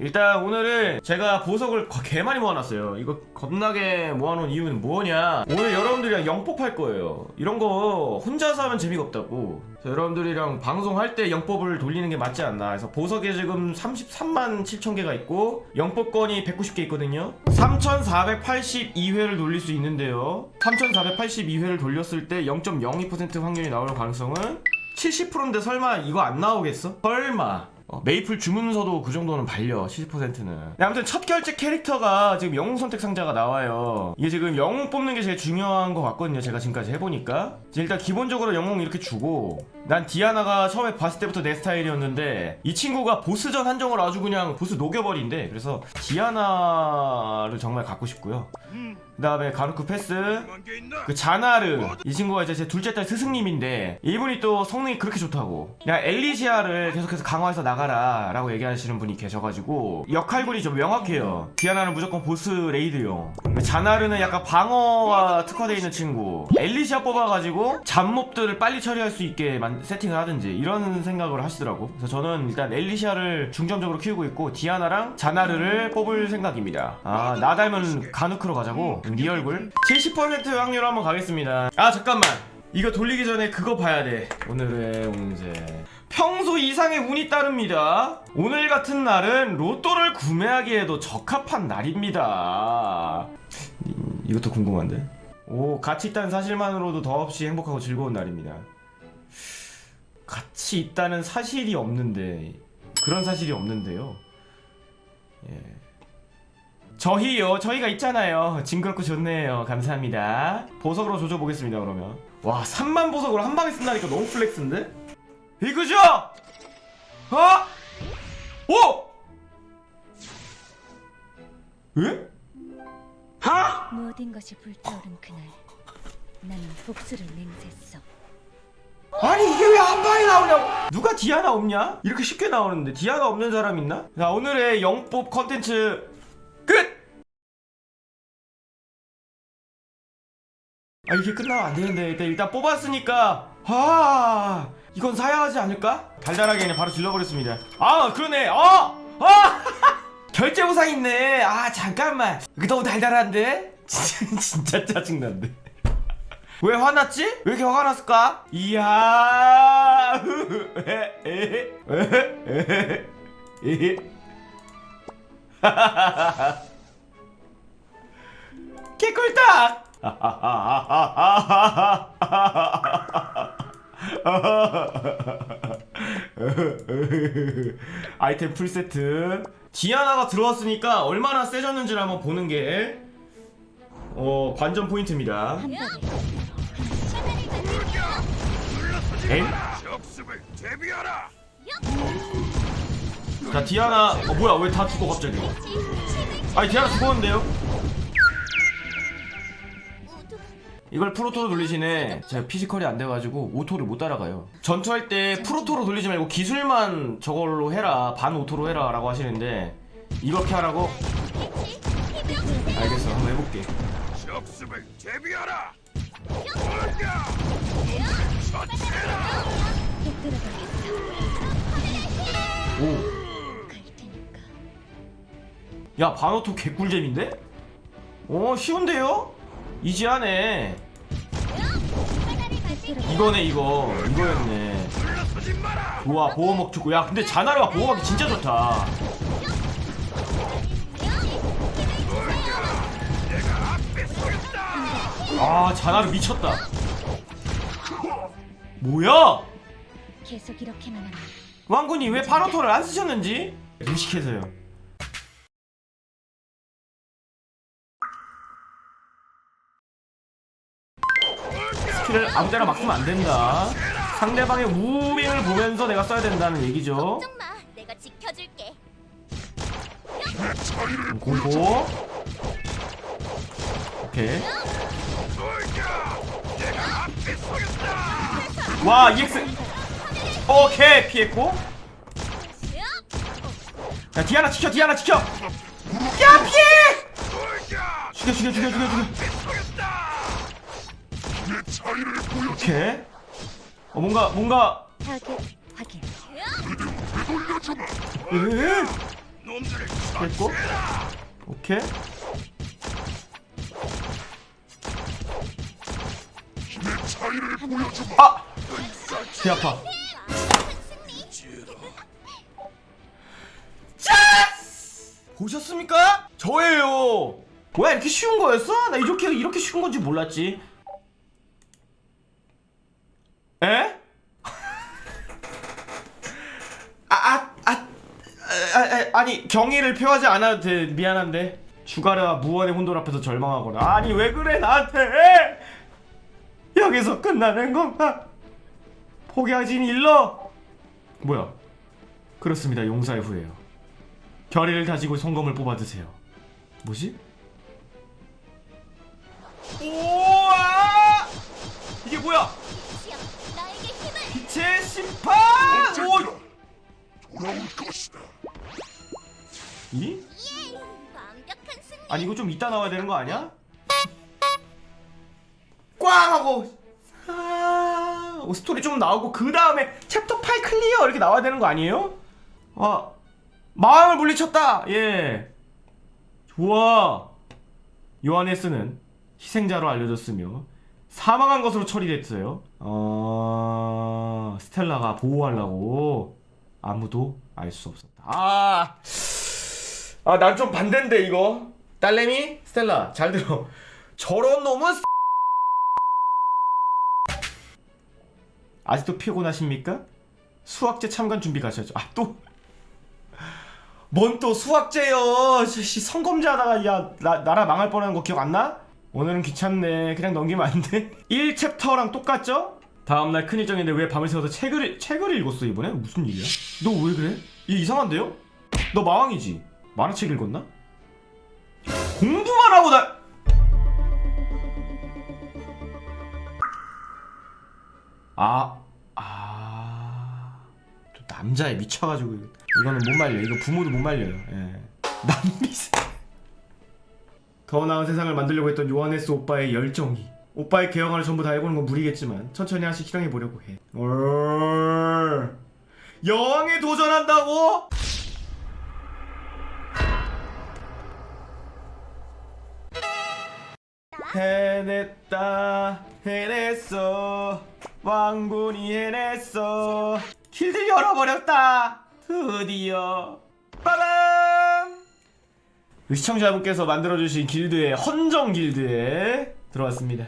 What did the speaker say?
일단 오늘은 제가 보석을 거- 개 많이 모아놨어요. 이거 겁나게 모아놓은 이유는 뭐냐? 오늘 여러분들이랑 영법 할 거예요. 이런 거 혼자서 하면 재미가 없다고. 그래서 여러분들이랑 방송할 때 영법을 돌리는 게 맞지 않나. 그래서 보석에 지금 33만 7천 개가 있고 영법권이 190개 있거든요. 3,482회를 돌릴 수 있는데요. 3,482회를 돌렸을 때 0.02% 확률이 나올 가능성은 70%인데 설마 이거 안 나오겠어? 설마. 어, 메이플 주문서도 그 정도는 발려 70%는. 아무튼 첫 결제 캐릭터가 지금 영웅 선택 상자가 나와요. 이게 지금 영웅 뽑는 게 제일 중요한 것 같거든요 제가 지금까지 해보니까. 일단 기본적으로 영웅 이렇게 주고 난 디아나가 처음에 봤을 때부터 내 스타일이었는데 이 친구가 보스전 한정을 아주 그냥 보스 녹여버린대. 그래서 디아나를 정말 갖고 싶고요. 그 다음에 가루크 패스 그 자나르. 이 친구가 이제 제 둘째 딸 스승님인데 이분이 또 성능이 그렇게 좋다고. 그냥 엘리시아를 계속해서 강화해서 나가 라 라고 얘기하시는 분이 계셔가지고 역할군이 좀 명확해요. 디아나는 무조건 보스 레이드용 자나르는 약간 방어와 특화되어 있는 친구. 엘리시아 뽑아가지고 잡몹들을 빨리 처리할 수 있게 만- 세팅을 하든지 이런 생각을 하시더라고. 그래서 저는 일단 엘리시아를 중점적으로 키우고 있고 디아나랑 자나르를 뽑을 생각입니다. 아 나 닮은 가누크로 가자고? 네 얼굴? 70% 확률 한번 가겠습니다. 아 잠깐만. 이거 돌리기 전에 그거 봐야 돼. 오늘의 운세 평소 이상의 운이 따릅니다. 오늘 같은 날은 로또를 구매하기에도 적합한 날입니다. 이, 이것도 궁금한데? 오 가치 있다는 사실만으로도 더없이 행복하고 즐거운 날입니다. 가치 있다는 사실이 없는데 그런 사실이 없는데요. 예. 저희요 저희가 있잖아요. 징그럽고 좋네요. 감사합니다. 보석으로 조져보겠습니다 그러면. 와 3만 보석으로 한 방에 쓴다니까 너무 플렉스인데 이거죠 어? 오! 에? 모든 것이 불타오른 그날 나는 복수를 맹세했어 아니 이게 왜 한 방에 나오냐고 누가 디아나 없냐? 이렇게 쉽게 나오는데 디아나 없는 사람 있나? 자 오늘의 영법 컨텐츠 끝! 아 이게 끝나면 안 되는데 일단, 일단 뽑았으니까 아 이건 사야 하지 않을까? 달달하게 그냥 바로 질러버렸습니다 아 그러네 아! 아! 결제 보상 있네 아 잠깐만 이거 너무 달달한데? 진짜, 진짜 짜증난데 왜 화났지? 왜 이렇게 화가 났을까? 이야 개꿀딱 아이템 풀세트 디아나가 들어왔으니까 얼마나 세졌는지를 한번 보는 게 어, 관전 포인트입니다 엥? 자 디아나 어 뭐야 왜 다 죽어 갑자기 아니 디아나 죽었는데요? 이걸 프로토로 돌리시네 제가 피지컬이 안 돼가지고 오토를 못 따라가요 전투할 때 프로토로 돌리지 말고 기술만 저걸로 해라 반 오토로 해라 라고 하시는데 이렇게 하라고? 알겠어 한번 해볼게 적습을 대비하라. 처치해라. 오 야 반오토 개꿀잼인데? 어 쉬운데요? 이지하네. 이거네 이거. 이거였네. 좋아 보호막 좋고. 야 근데 자나르가 보호막이 진짜 좋다. 아 자나르 미쳤다. 뭐야? 계속 이렇게만 하면 왕군이 왜 파노토를 안 쓰셨는지? 무식해서요 스킬을 아무 데나 막 쓰면 안 된다 상대방의 무빙을 보면서 내가 써야 된다는 얘기죠. 공포 오케이. 와 EX 오케이 피했고 야 디아나 지켜 디아나 지켜 야 피해. 죽여 죽여 죽여 죽여 죽여 이를 보여. 오케이 어 뭔가 뭔가? 놈들을 됐고 오케이. 아! 배 아파! 보셨습니까? 저예요 뭐야 이렇게 쉬운 거였어? 나 이렇게 이렇게 쉬운 건지 몰랐지 에? 아, 아, 아, 아, 아, 아니 경의를 표하지 않아도 돼. 미안한데. 주가라 무언의 혼돈 앞에서 절망하거나. 아니 왜 그래 나한테? 여기서 끝나는 건가? 포기하진 일러. 뭐야? 그렇습니다. 용사의 후예요. 결의를 다지고 성검을 뽑아드세요. 뭐지? 우와! 이게 뭐야 이? 아니 이거 좀 이따 나와야 되는 거 아니야? 꽝 하고 아, 어, 스토리 좀 나오고 그 다음에 챕터 8 클리어 이렇게 나와야 되는 거 아니에요? 아 마음을 물리쳤다 예 좋아 요하네스는 희생자로 알려졌으며 사망한 것으로 처리됐어요 어... 스텔라가 보호하려고 아무도 알 수 없었다 아 아, 난 좀 반대인데 이거. 딸내미 스텔라 잘 들어. 저런 놈은 아직도 피곤하십니까? 수학제 참관 준비 가셔야죠. 아 또. 뭔 또 수학제요? 씨 성검제 하다가 야 나, 나라 망할 뻔한 거 기억 안 나? 오늘은 귀찮네. 그냥 넘기면 안 돼? 1챕터랑 똑같죠? 다음날 큰 일정인데 왜 밤을 새워서 책을 책을 읽었어 이번에? 무슨 일이야? 너 왜 그래? 이게 이상한데요? 너 마왕이지? 만화책 읽었나? 공부만 하고 나 아, 아, 또 남자에 미쳐가지고 이거는 못 말려. 이거 부모도 못 말려요. 예. 남미세. 더 나은 세상을 만들려고 했던 요하네스 오빠의 열정이 오빠의 개혁안을 전부 다 해보는 건 무리겠지만 천천히 하나씩 실행해 보려고 해. 얼. 여왕에 도전한다고? 해냈다 해냈어. 왕군이 해냈어. 길들 열어버렸다. 드디어. 빠밤! 시청자분께서 만들어주신 길드에 헌정 길드에 들어왔습니다